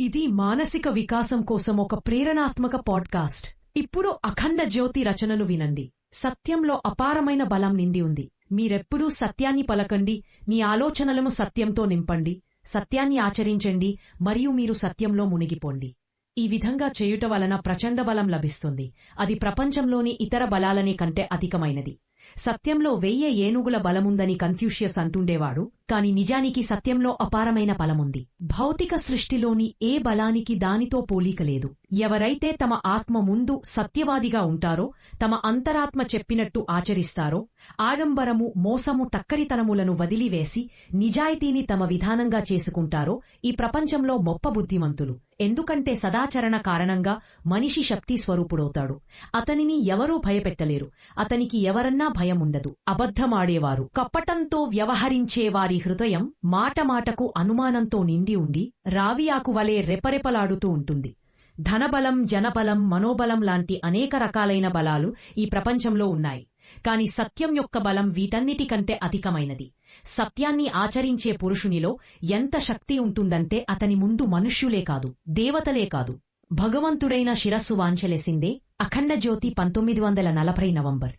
ఇది మానసిక వికాసం కోసం ఒక ప్రేరణాత్మక పాడ్కాస్ట్. ఇప్పుడు అఖండ జ్యోతి రచనలు వినండి. సత్యంలో అపారమైన బలం నిండి ఉంది. మీరెప్పుడూ సత్యాన్ని పలకండి మీ ఆలోచనలను సత్యంతో నింపండి సత్యాన్ని ఆచరించండి మరియు మీరు సత్యంలో మునిగిపోండి. ఈ విధంగా చేయుట వలన ప్రచండ బలం లభిస్తుంది. అది ప్రపంచంలోని ఇతర బలాలని కంటే అధికమైనది. సత్యంలో వెయ్యి ఏనుగుల బలముందని కన్ఫ్యూషియస్ అంటుండేవాడు కాని నిజానికి సత్యంలో అపారమైన బలముంది. భౌతిక సృష్టిలోని ఏ బలానికి దానితో పోలిక లేదు ఎవరైతే తమ ఆత్మ ముందు సత్యవాదిగా ఉంటారో తమ అంతరాత్మ చెప్పినట్టు ఆచరిస్తారో ఆడంబరము మోసము టక్కరితనములను వదిలివేసి నిజాయితీని తమ విధానంగా చేసుకుంటారో ఈ ప్రపంచంలో మొప్ప బుద్ధిమంతులు. ఎందుకంటే సదాచరణ కారణంగా మనిషి శక్తి స్వరూపుడవుతాడు. అతనిని ఎవరూ భయపెట్టలేరు. అతనికి ఎవరన్నా భయముండదు. అబద్ధమాడేవారు. కపటంతో వ్యవహరించేవారి హృదయం మాటమాటకు అనుమానంతో నిండి ఉండి రావియాకు వలె రెపరెపలాడుతూ ఉంటుంది. ధనబలం జనబలం మనోబలం లాంటి అనేక రకాలైన బలాలు ఈ ప్రపంచంలో ఉన్నాయి. కాని సత్యం యొక్క బలం వీటన్నిటికంటే అధికమైనది. సత్యాన్ని ఆచరించే పురుషునిలో ఎంత శక్తి ఉంటుందంటే అతని ముందు మనుష్యులే కాదు దేవతలే కాదు. భగవంతుడైన శిరస్సు వాంఛలేసిందే అఖండ జ్యోతి పంతొమ్మిది వందల నలభై నవంబర్.